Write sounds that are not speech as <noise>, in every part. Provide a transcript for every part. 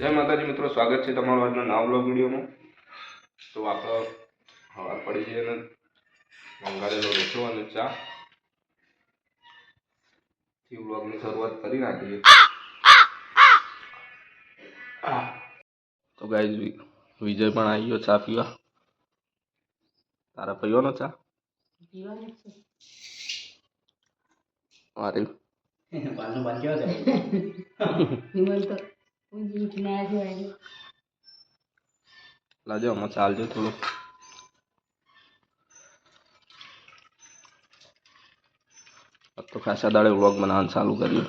જય માતાજી મિત્રો સ્વાગત છે તમારો આજના નવા બ્લોગ વિડીયોમાં. તો આપણો હવા પડી છે અને મંગાડેલો રોટલો અને ચા થી બ્લોગની શરૂઆત કરી નાખીએ. તો ગાઈ વિજય પણ આવી ગયો ચા પીવા. તારા પીવાનો ચા? મારે બાંધ્યો છે. <laughs> <laughs> લાજો આમાં ચાલજો થોડું તો ખાસા દાડે વ્લોગ બનાવવાનું ચાલુ કર્યું.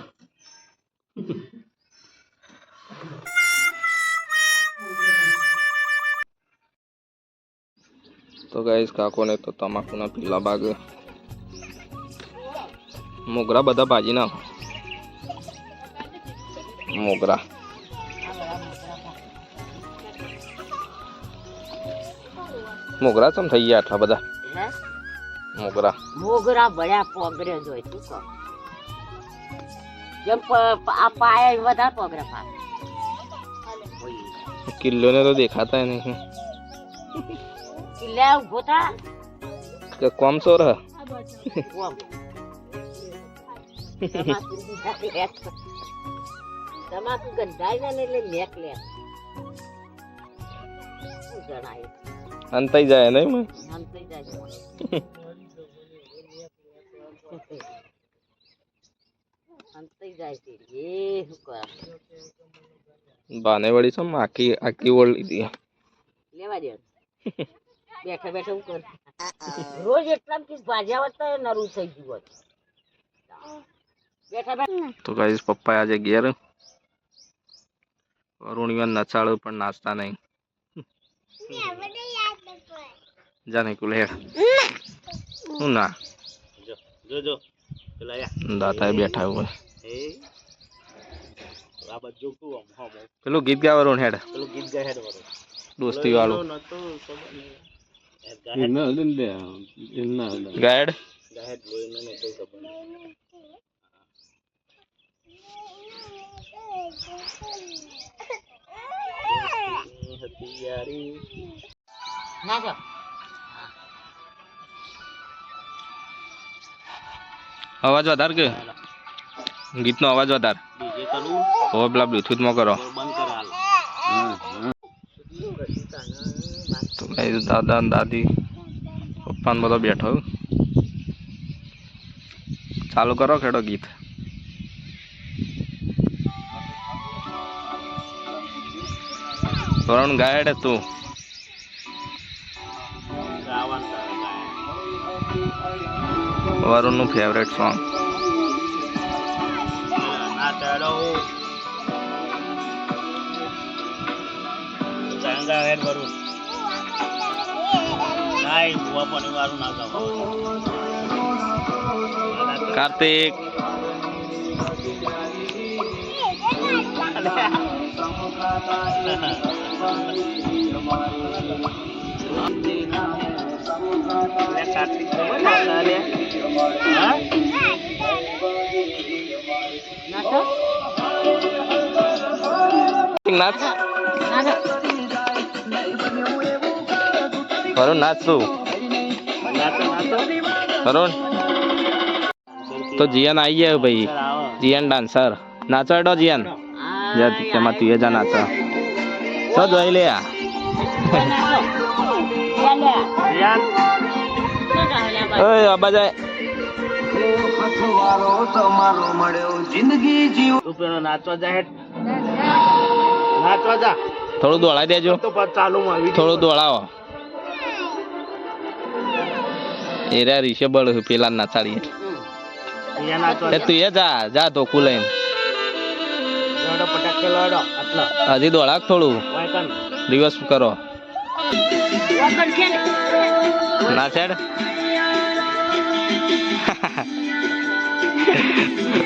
તો ગાઈસ કાકોને તો તમાકુના પીલા ભાગ મોગરા બધા ભાજી ના મોગરા. મોગરા ચમ થઈ ગયા આટલા બધા? મોગરા. મોગરા ભળ્યા પોગરે જોઈ તું કહો? જેમ આ પાયા વધારે પોગરા પા કિલ્લો ને તો દેખાતા નહીં. કિલ્લા ઊભો થા. કે કોમ સો રહ તમાકુ ગંધાઈ ને એટલે લેક લે જણાય? અંતાઈ જાય નહીં આમ જાય જાય છે. શું કર બાને વળી છે આખી આખી ઓળ લીધી લેવા દે. બેઠા બેઠા હું કર? રોજ એટલા કે ભાજ્યા હોત તો થઈ ગયું બેઠા બેઠા. તો ગાઈસ પપ્પા આજે ઘેર અરુણિયા નચાળું પણ નાચતા નહીં. જા નહીં હેડ શું ના જો જો પેલા યા દાતા બેઠા હોય એ આ બધું તું આમ હમ હમ. પેલું ગીત ગાવા અરુણ હેડ પેલું ગીત ગાય હેડ વાળું દોસ્તી વાળું નતું ખબર નહીં એ ગાય હેડ ગાયડ હતી યારી. ના જો અવાજ વધાર કે? ગીતનો અવાજ વધાર. હવે પેલા બ્લુટૂથમાં કરો. તો દાદા દાદી પપ્પા ને બધો બેઠો. ચાલુ કરો ખેડો ગીત. વરુણ ગાયડ હતું ગાવાનું વરુણનું ફેવરેટ સોંગ કાર્તિક નાચ ના તો વરુણ? નાચ તું જીયન આવી જાય ભાઈ. આવો ડાન્સર. નાચો એડો જીયન. જા તેમાં તું એ જા નાચ તો જોઈ લે આ ઓય આબા જાય તું પેલો નાચવા જા હેડ. નાચવા જા. થોડું દોડાઈ દેજો. તો પાછું ચાલુ માં video થોડું દોડાવો. એરા રીશે બળ પેલા નાચાડીએ નાચવા તું એ જા જા ધોકું લઈને. હજી દોડાક થોડું. દિવસ કરો. ના. છેડ?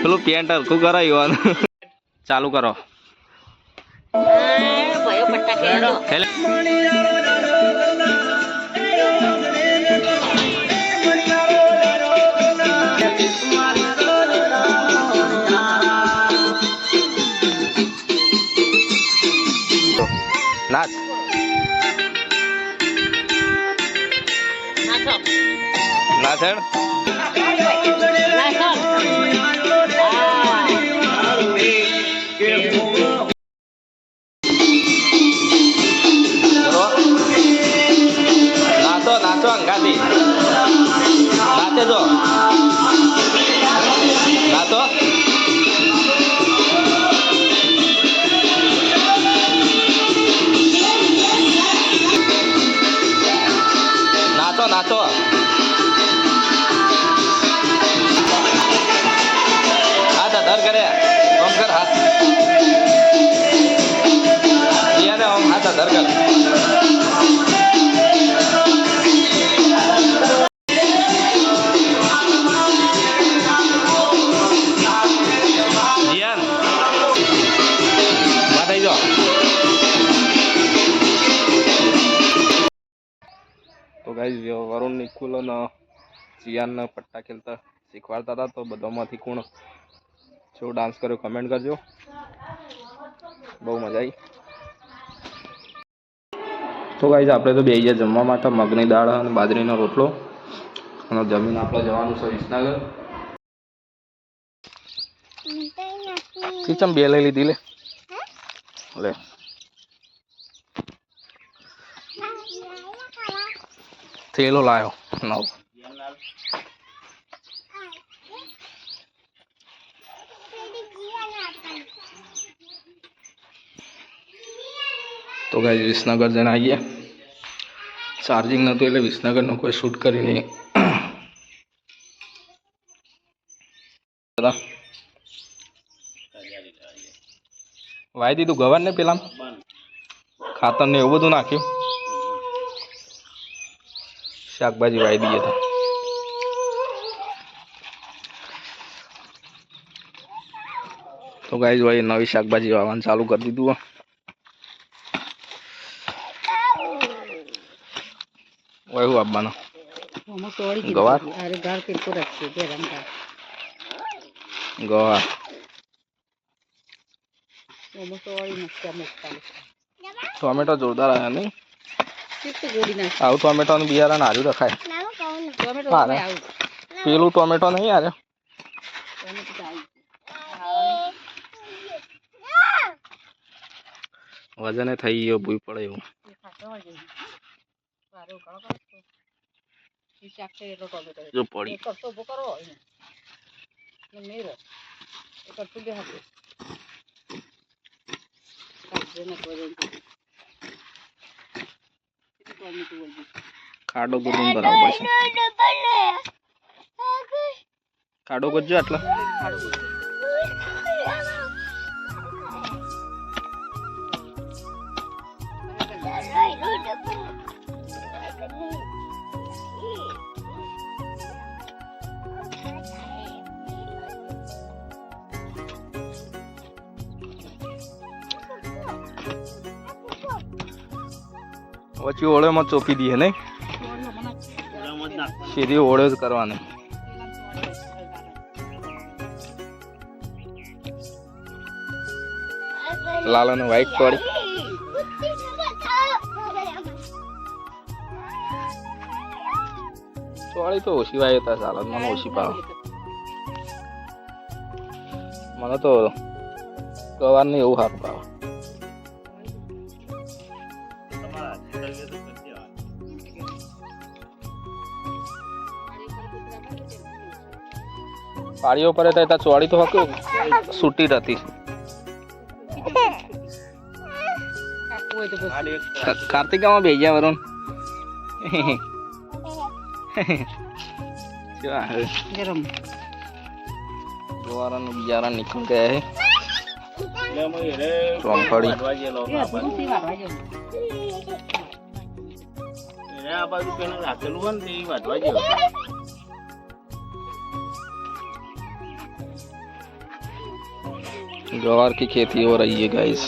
પેલું પેન્ટ હરખું કરો યુવાન ચાલુ કરો. હેલે. sir. ગાઈઝ વરુણ નિકુલ અને ચિયાનને પટ્ટા ખેલતા શીખવાડતા હતા, તો બધામાંથી કોણ જો ડાન્સ કર્યો કમેન્ટ કરજો. બહુ મજા આવી. તો ગાઈઝ આપણે તો બે હજાર જમવા માટે, મગની દાળ અને બાજરીનો રોટલો. અને જમીન આપણે જવાનું છે વિસનગર. ચમ બે લઈ લીધી લે. લે. થેલો લાયો. નવ. તો ગાઈ વિસનગર જઈને આવીએ ચાર્જિંગ નહોતું એટલે વિસનગરનું કોઈ શૂટ કરી નહીં. વાય દીધું ગવાર ને પેલા ખાતર ને એવું બધું નાખ્યું. શાકભાજી વાય દઈએ તો. તો ગાઈ વળી નવી શાકભાજી વાવવાનું ચાલુ કરી દીધું હો. વહી હું આપવાનો ગવાર? અરે ગાળ કે પૂરક છે તે રંગા. ગવાર. ટોમેટો જોરદાર આવ્યા નહીં? આવું બિયારણ રખાય. ટોમેટો હા, તમે ને. આવું. પેલું ટોમેટો નહીં યાર વજને થઈ ગયો ભૂઈ પડે એવું. જો પડી ખાડો ગોદું બરાબર છે ખાડો ગોજો આટલા પછી ઓળેમાં ચોપી દઈએ, નહીં? સીધી ઓળે જ કરવાની. લાલ અને વાઈટ વાળી ચોળી તો ઓછી વાય હતા સાલન મને ઓછી પાવ મને તો ગવાર નહીં એવું સારું ભાવે. પાળીઓ પર હતા ત્યાં ચોળી તો હકે. સૂટી હતી કાર્તિકામાં ગયા વરુણ? ગરમ. ગવારાનું નીકળી ગયા હે. गवार की खेती हो रही है गाइस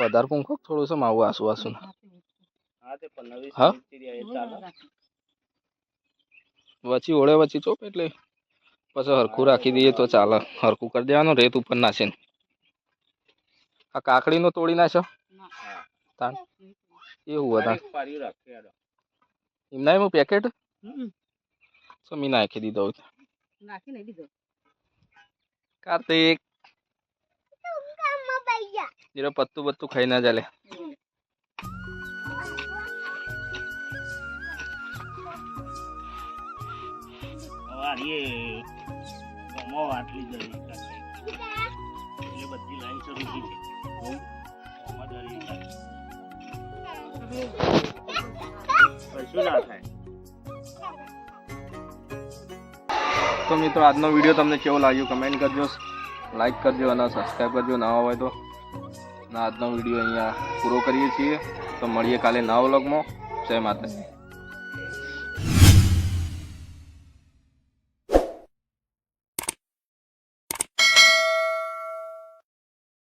વધારે કુંખો થોડું છે માવું આસુ આસુ હા વચ્ચે ઓળે વચ્ચે ચોપ એટલે પછી હરખું રાખી દઈએ તો ચાલે હરખું કરી દેવાનું રેત ઉપર નાખીને આ કાકડીનો તોડી નાખ્યો તાણ એવું હતા એમના એમ પેકેટ હમ. તો મેં નાખી દીધો નાખી નહીં દીધો. કાર્તિક. જીરો પત્તું પત્તું ખાઈ ના ચાલે. વાડીએ ગામમાં આટલી તો મિત્રો, આજનો વીડિયો તમને કેવો લાગ્યો? કમેન્ટ કરજો લાઈક કરજો અને સબસ્ક્રાઈબ કરજો. નવા હોય તો. આજનો વીડિયો અહીંયા પૂરો કરીએ છીએ. તો મળીએ કાલે નવા વ્લોગમાં. જય માતાજી.